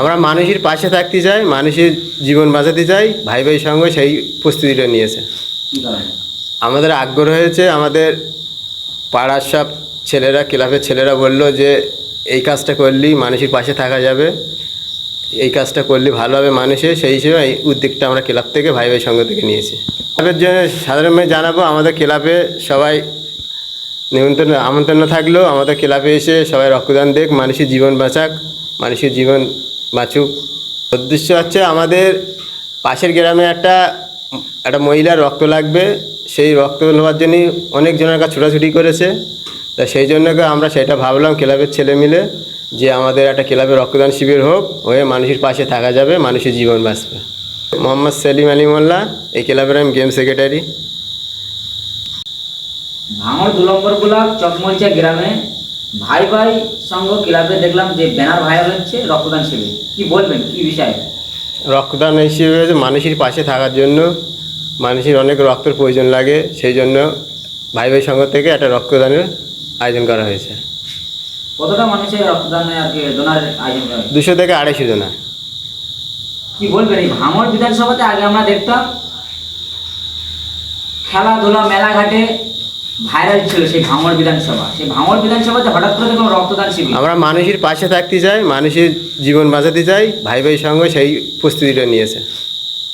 আমরা মানুষের পাশে থাকতে চাই, মানুষের জীবন বাঁচাতে চাই ভাই ভাই সঙ্গে সেই প্রস্তুতিটা নিয়েছে। আমাদের আগ্রহ হয়েছে, আমাদের পাড়ার সব ছেলেরা, ক্লাবের ছেলেরা বলল যে, এই কাজটা করলেই মানুষের পাশে থাকা যাবে। এই কাজটা করলে ভালো হবে মানুষের, সেই হিসেবে এই উদ্যোগটা আমরা ক্লাব থেকে ভাই ভাই সঙ্গে থেকে নিয়েছি। ক্লাবের জন্য সাধারণভাবে জানাব, আমাদের ক্লাবে সবাই নিমন্ত্রণ, আমন্ত্রণ থাকলেও আমাদের ক্লাবে এসে সবাই রক্তদান দেখ মানুষের জীবন বাঁচাক, মানুষের জীবন বাঁচুক উদ্দেশ্য হচ্ছে আমাদের পাশের গ্রামে একটা একটা মহিলার রক্ত লাগবে। সেই রক্ত নেওয়ার জন্যই অনেকজনের কাছে ছোটাছুটি করেছে। তা সেই জন্য আমরা সেটা ভাবলাম ক্লাবের ছেলে মিলে যে আমাদের একটা ক্লাবে রক্তদান শিবির হোক, হয়ে মানুষের পাশে থাকা যাবে, মানুষের জীবন বাঁচবে। মোহাম্মদ সেলিম আলী মোল্লা, এই ক্লাবের আমি গেম সেক্রেটারি। ভাঙড় দু নম্বর ব্লক চকমরিচা গ্রামে ভাই ভাই সংঘ ক্লাবে দেখলাম যে ব্যানার ভাইরাল হচ্ছে রক্তদান শিবির। কি বলবেন কি বিষয়? রক্তদান হিসেবে মানুষের পাশে থাকার জন্য। মানুষের অনেক রক্তের প্রয়োজন লাগে সেই জন্য ভাই ভাই সংঘ থেকে একটা রক্তদানের আয়োজন করা হয়েছে। কতটা মানুষের রক্তদানে আর কি ডোনার আয়োজন করা দুশো থেকে আড়াইশো জনা কি বলবেন এই ভাঙড় বিধানসভাতে আগে আমরা দেখতাম খেলাধুলা মেলাঘাটে ভাইরাল ছিল সেই ভাঙড় বিধানসভা। সেই ভাঙড় বিধানসভাতে হঠাৎ করে দেখলাম রক্তদান শিবির। আমরা মানুষের পাশে থাকতে চাই মানুষের জীবন বাঁচাতে চাই ভাই ভাই সঙ্গে সেই প্রস্তুতিটা নিয়েছে।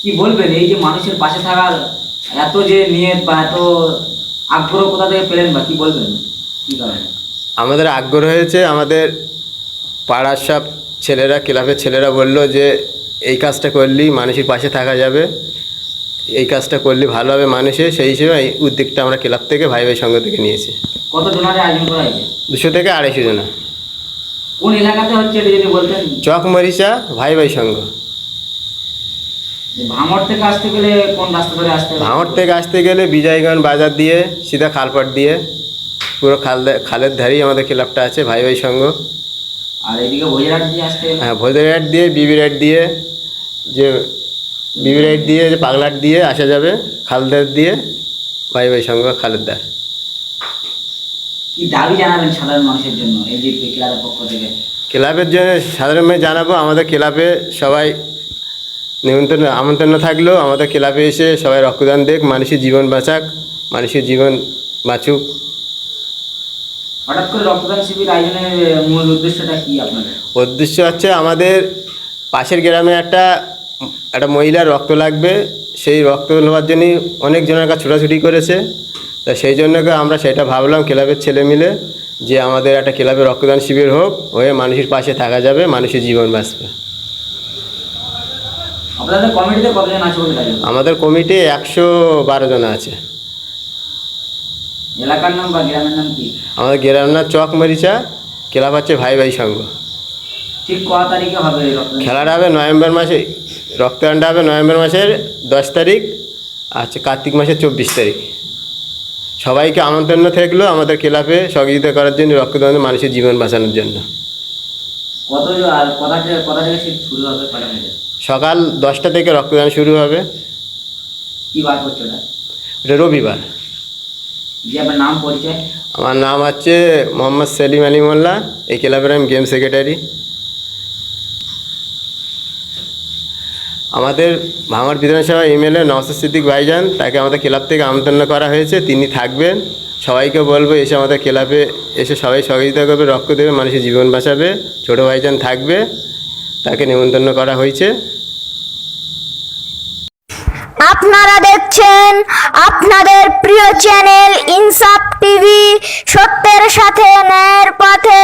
কি বলবেন এই যে মানুষের পাশে থাকার এত যে নিয়ত বা এত আগ্রহ কোথা থেকে পেলেন বা কি বলবেন? কি কারণে আমাদের আগ্রহ হয়েছে আমাদের পাড়ার সব ছেলেরা ক্লাবের ছেলেরা বলল যে এই কাজটা করলেই মানুষের পাশে থাকা যাবে। এই কাজটা করলে ভালো হবে মানুষের সেই হিসেবে এই উদ্যোগটা আমরা ক্লাব থেকে ভাই ভাই সংঘ থেকে নিয়েছি। কত ডোনারের আয়োজন করা হয়েছে? দুশো থেকে আড়াইশো জনা। কোন এলাকাতে হচ্ছে এটা যদি বলতেন? চক মরিচা ভাই ভাই সংঘ যে ভাঙড় থেকে আসতে গেলে কোন রাস্তা ধরে আসতে হবে? ভাঙড় থেকে আসতে গেলে বিজয়গঞ্জ বাজার দিয়ে সিধা খালপাট দিয়ে পুরো খাল খালের ধারেই আমাদের ক্লাবটা আছে ভাই ভাই সংঘ আর এদিকে ভোজরাট দিয়ে আসতে হ্যাঁ ভোজরাট দিয়ে বিবি রাইট দিয়ে যে বিবি রাইট দিয়ে যে পাগলাট দিয়ে আসা যাবে খালদার দিয়ে ভাই ভাই সংঘ খালেদার। কি দাবি জানাবেন সাধারণ মানুষের জন্য এই যে ক্লাবের পক্ষ থেকে? ক্লাবের জন্য সাধারণভাবে জানাব আমাদের ক্লাবে সবাই নিমন্ত্রণ আমন্ত্রণ থাকলেও আমাদের ক্লাবে এসে সবাই রক্তদান দেখ মানুষের জীবন বাঁচাক মানুষের জীবন বাঁচুক। হঠাৎ করে রক্তদান শিবির আয়োজনের মূল উদ্দেশ্যটা কি আপনাদের? উদ্দেশ্য হচ্ছে আমাদের পাশের গ্রামে একটা একটা মহিলার রক্ত লাগবে সেই রক্ত নেওয়ার জন্যই অনেকজনের কাছে ছোটাছুটি করেছে। তা সেই জন্য আমরা সেটা ভাবলাম ক্লাবের ছেলে মিলে যে আমাদের একটা ক্লাবে রক্তদান শিবির হোক হয়ে মানুষের পাশে থাকা যাবে মানুষের জীবন বাঁচবে। আছে আমাদের কমিটি একশো বারো জন আছে। এলাকার নাম বা গ্রামের নাম কি? আমাদের গ্রামনার চক মরিচা ক্লাব হচ্ছে ভাই ভাই সংঘ। ঠিক ক তারিখে হবে খেলাটা হবে নভেম্বর মাসে। রক্তদানটা হবে নভেম্বর মাসের দশ তারিখ আচ্ছা কার্তিক মাসের চব্বিশ তারিখ। সবাইকে আমন্ত্রণ থাকল আমাদের ক্লাবে সহযোগিতা করার জন্য রক্তদান মানুষের জীবন বাঁচানোর জন্য। সকাল দশটা থেকে রক্তদান শুরু হবে। ওটা রবিবার। নাম পরিচয়? আমার নাম হচ্ছে মোহাম্মদ সেলিম আলী মোল্লা এই ক্লাবের আমি গেম সেক্রেটারি। আমাদের ভাঙড় বিধানসভা এমএলএ নওসাদ সিদ্দিক ভাইজান, তাকে আমাদের ক্লাব থেকে আমন্ত্রণ করা হয়েছে। তিনি থাকবেন। সবাইকে বলব, এসে আমাদের ক্লাবে এসে সবাই সহযোগিতা করবে, রক্ত দেবে, মানুষের জীবন বাঁচাবে। ছোটো ভাইজান থাকবে। তাকে নিমন্ত্রণ করা হয়েছে। আপনারা দেখছেন আপনাদের প্রিয় চ্যানেল ইনসাফ টিভি। সত্যের সাথে ন্যায়ের পথে